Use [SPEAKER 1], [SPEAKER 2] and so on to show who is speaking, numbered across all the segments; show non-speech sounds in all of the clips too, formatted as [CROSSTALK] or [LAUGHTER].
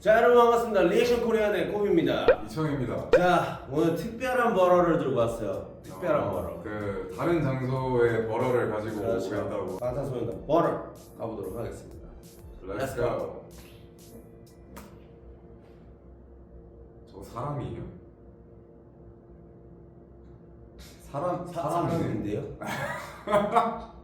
[SPEAKER 1] 자 여러분 반갑습니다 리액션 코리안의 꼬비입니다 이청입니다.
[SPEAKER 2] 자 오늘 특별한 버러를 들고 왔어요 특별한
[SPEAKER 1] 아,
[SPEAKER 2] 버러
[SPEAKER 1] 그 다른 장소의 버러를 가지고
[SPEAKER 2] 그렇죠.
[SPEAKER 1] 간다고.
[SPEAKER 2] 방탄소년단 버러 가보도록 하겠습니다
[SPEAKER 1] Let's go. 저 사람이에요? 사람
[SPEAKER 2] 사람인데요? [LAUGHS]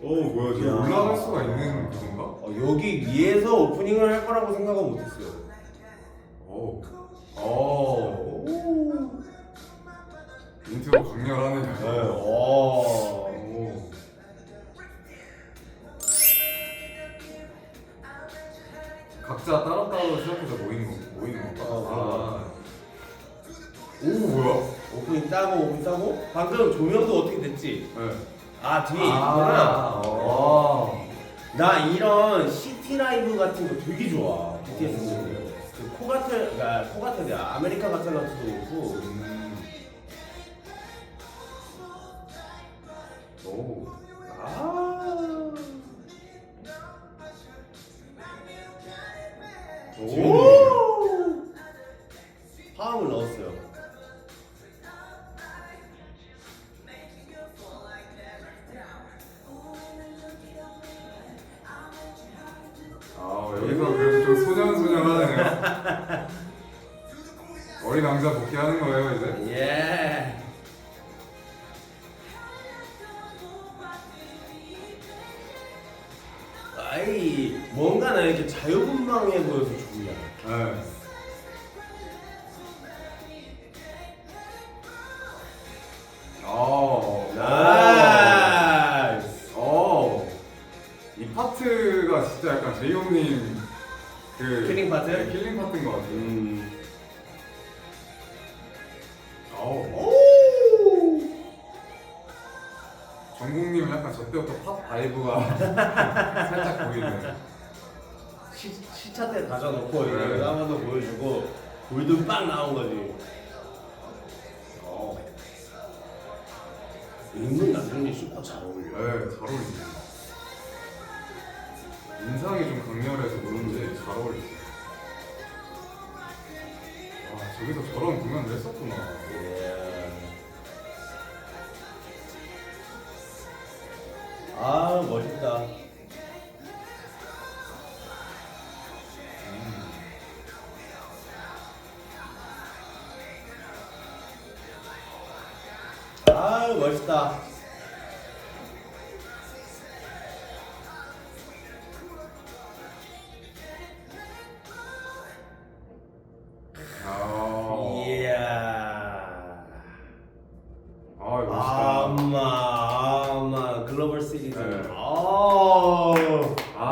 [SPEAKER 1] 오 뭐야 저
[SPEAKER 2] 야.
[SPEAKER 1] 올라갈 수가 있는 그건가?
[SPEAKER 2] 어, 여기 위에서 오프닝을 할 거라고 생각은 못했어요.
[SPEAKER 1] 오. 오. 인트로 강렬하네요.
[SPEAKER 2] 네. 오.
[SPEAKER 1] 오. 각자 따로따로 시작해서 모이는 거 모이는 건가?
[SPEAKER 2] 어,
[SPEAKER 1] 아. 오 뭐야?
[SPEAKER 2] 오프닝 따고 오프닝 따고 방금 조명도 어떻게 됐지?
[SPEAKER 1] 네.
[SPEAKER 2] 아 뒤에 있구나.
[SPEAKER 1] 아.
[SPEAKER 2] 어. 나 이런 시티 라이브 같은 거 되게 좋아. BTS 그 코가텔, 그러니까 코가텔이 아메리카 가텔 같은 도 그렇고.
[SPEAKER 1] 음. 오.
[SPEAKER 2] 아. 오.
[SPEAKER 1] 왕자 복귀하는 거예요 이제?
[SPEAKER 2] 예. 아이 뭔가 나 이렇게 자유분방해 보여서 좋냐.
[SPEAKER 1] 네. 어.
[SPEAKER 2] 나이스.
[SPEAKER 1] 어. 이 파트가 진짜 약간 제이홉님 그
[SPEAKER 2] 킬링 파트?
[SPEAKER 1] 네, 킬링 파트인 것 같아요.
[SPEAKER 2] 음.
[SPEAKER 1] 어.
[SPEAKER 2] 오.
[SPEAKER 1] 정국님은 약간 저 때부터 팝 바이브가 [LAUGHS] 살짝 보이는.
[SPEAKER 2] 시, 시차 때 다져놓고
[SPEAKER 1] 네.
[SPEAKER 2] 이제 한번 더 보여주고 골든 빵 나온 거지. 어. 인문 남편이 슈퍼 잘 어울려.
[SPEAKER 1] 네, 잘 어울리네요. 인상이 좀 강렬해서 그런지 잘 어울리죠. 와, 저기서 저런 공연을 했었구나.
[SPEAKER 2] 예. 아 멋있다. 아 멋있다.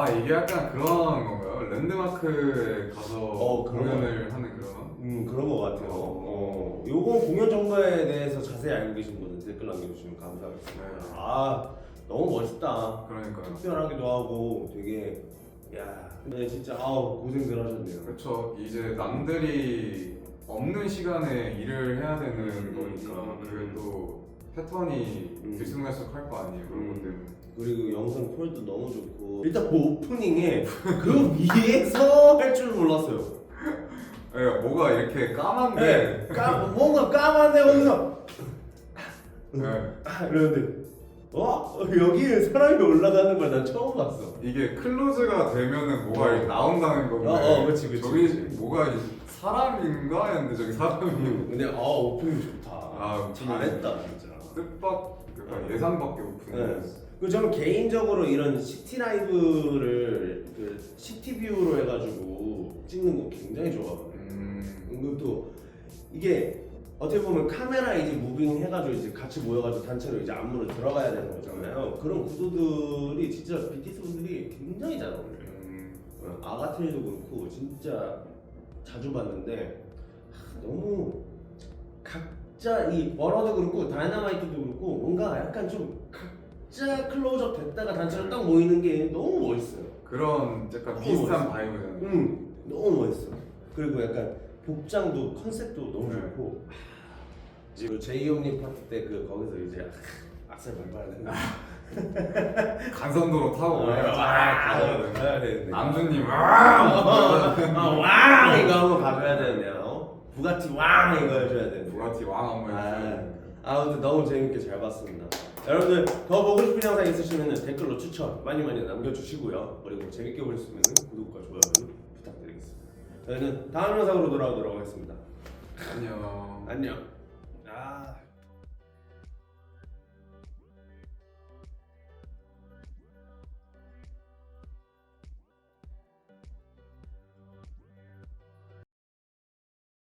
[SPEAKER 1] 아, 이게 약간 그런 건가요? 랜드마크에 가서
[SPEAKER 2] 어, 그런
[SPEAKER 1] 공연을 하는 그런?
[SPEAKER 2] 음 그런 것 같아요.
[SPEAKER 1] 어.
[SPEAKER 2] 어, 요거 공연 정보에 대해서 자세히 알고 계신 분은 댓글 남겨주시면 감사하겠습니다.
[SPEAKER 1] 네.
[SPEAKER 2] 아 너무 멋있다.
[SPEAKER 1] 그러니까요.
[SPEAKER 2] 특별하기도 하고 되게 야 근데 진짜 아우 고생들 하셨네요.
[SPEAKER 1] 그렇죠. 이제 남들이 없는 시간에 일을 해야 되는
[SPEAKER 2] 음,
[SPEAKER 1] 거니까
[SPEAKER 2] 음, 음,
[SPEAKER 1] 그게 또 패턴이
[SPEAKER 2] 음.
[SPEAKER 1] 들쑥날쑥 할 거 아니에요. 그런
[SPEAKER 2] 음.
[SPEAKER 1] 것 때문에.
[SPEAKER 2] 그리고 영상 콜도 너무 좋고 일단 그 오프닝에 [LAUGHS] 그 위에서 할 줄 몰랐어요.
[SPEAKER 1] 예, 뭐가 이렇게 까만데
[SPEAKER 2] 네, 까 뭔가 까만데 거기서
[SPEAKER 1] 네.
[SPEAKER 2] 아, 이러는데 어 여기에 사람이 올라가는 걸 난 처음 봤어.
[SPEAKER 1] 이게 클로즈가 되면은 뭐가
[SPEAKER 2] 어.
[SPEAKER 1] 이렇게 나온다는 건데
[SPEAKER 2] 어, 어, 그치, 그치,
[SPEAKER 1] 저기
[SPEAKER 2] 그치.
[SPEAKER 1] 뭐가 이 사람인가 했는데 저기 사람이
[SPEAKER 2] 근데 아 오프닝 좋다.
[SPEAKER 1] 아,
[SPEAKER 2] 잘했다 진짜.
[SPEAKER 1] 뜻밖 약간
[SPEAKER 2] 네.
[SPEAKER 1] 예상 밖의 오프닝
[SPEAKER 2] 네. 그 저는 개인적으로 이런 시티 라이브를 그 시티 뷰로 해가지고 찍는 거 굉장히 좋아하거든요.
[SPEAKER 1] 음,
[SPEAKER 2] 은근 또 이게 어떻게 보면 카메라 이제 무빙 해가지고 이제 같이 모여가지고 단체로 이제 안무를 들어가야 되는 거잖아요. 그런 구도들이 진짜 BTS 분들이 굉장히 잘 어울려요.
[SPEAKER 1] 음,
[SPEAKER 2] 어, 아가트리도 그렇고 진짜 자주 봤는데 하, 너무 각자 이 버러도 그렇고 다이나마이트도 그렇고 뭔가 약간 좀 각자 클로즈업 됐다가 단체로 딱 모이는 게 너무 멋있어요.
[SPEAKER 1] 그런 약간 비슷한. 바이브잖아요
[SPEAKER 2] 응, 너무 멋있어. 그리고 약간 복장도 컨셉도 너무
[SPEAKER 1] 네.
[SPEAKER 2] 좋고. 지금 제이홉님 파트 때그 거기서 이제 악셀 밟아야 된다.
[SPEAKER 1] 간선도로 [LAUGHS] 타고
[SPEAKER 2] 아,
[SPEAKER 1] 그냥 쫙
[SPEAKER 2] 가야 되는데.
[SPEAKER 1] 남준님 [LAUGHS]
[SPEAKER 2] 어,
[SPEAKER 1] 와
[SPEAKER 2] 어, 왕 이거 한번 가줘야 되는데요. 어? 부가티 왕 이거 해줘야 되는데.
[SPEAKER 1] 부가티 왕 한번 해주세요.
[SPEAKER 2] 아, 아무튼 너무 재밌게 잘 봤습니다. 여러분들 더 보고 싶은 영상 있으시면 댓글로 추천 많이 많이 남겨주시고요. 그리고 재밌게 보셨으면 구독과 좋아요 부탁드리겠습니다. 저희는 다음 영상으로 돌아오도록 하겠습니다.
[SPEAKER 1] 안녕.
[SPEAKER 2] 안녕. 아.